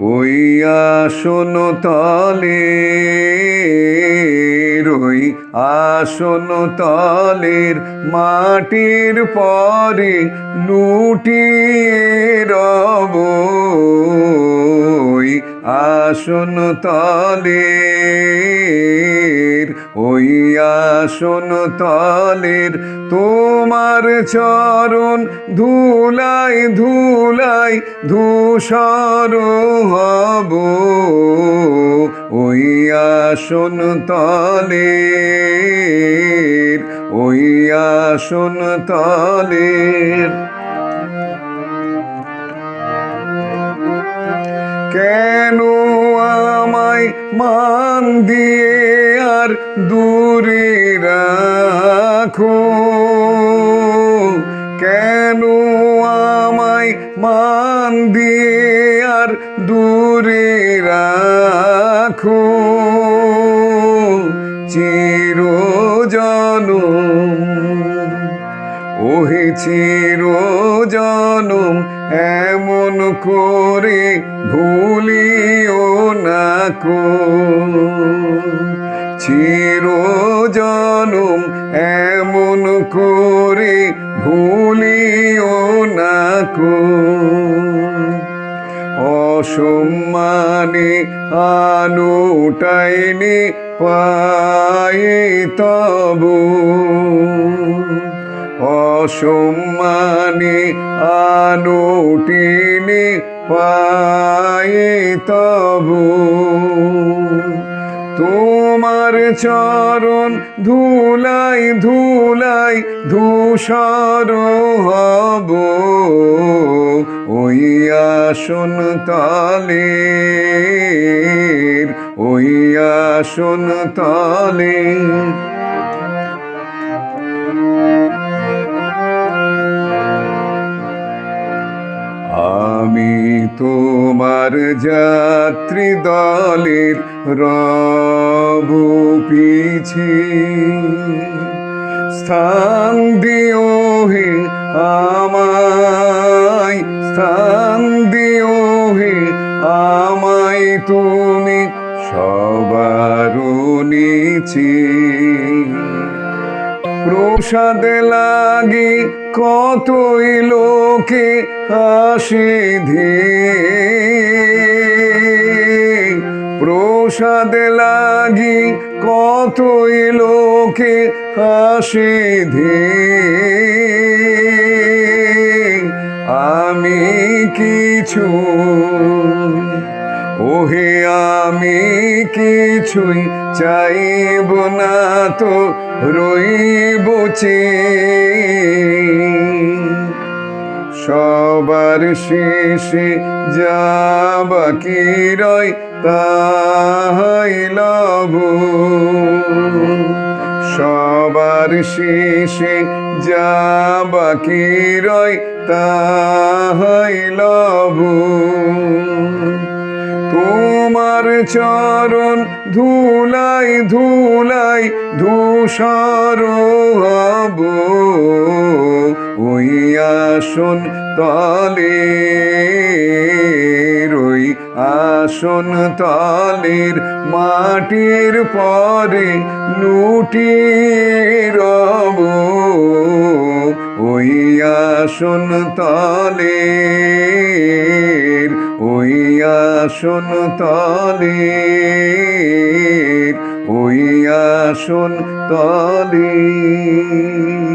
ওই আসন তলে রই আসন তলের মাটির পরে লুটিয়ে রব। আসন তলের, ওই আসন তলের, তোমার চরণ ধুলাই ধুলাই ধূসর হব। ওই আসন তলের, ওই আসন তলের। আমায় মান দিয়ে আর দূরে রাখো। কেন আমায় মান দিয়ে আর দূরে ওহে চির জনম এমন করে ভুলিও না কো। চির জনম এমন করে ভুলিও না কো। অসম্মানে আনুটাইনে পাই তবু। অসম্মানে আনুটিনে পাই তবু। তোমার চরণ ধুলাই ধুলাই ধূসর হব। ওই আসন তলের, ওই আসন তলের তোমার যাত্রী দলের রব পিছে। স্থান দিও হে আমায়, স্থান দিও হে আমায় তুমি সবার নিচে। প্রসাদ লাগে কতই লোকে আসে ধে প্রসাদ লাগি কতই লোকে আসে ধে আমি কিছু ওহে আমি কিছুই চাইব না তো রইব সবার শেষে যাবা কি রয় তাহাই লব সবার শেষে যাবা কি রয় তাহাই লব চরণ ধুলাই ধুলাই ধূসর হব। ওই আসন তলে রই আসন তলের মাটির পরে লুটি রব। ওই আসন ওই আসন তলি ওই আসুন তলের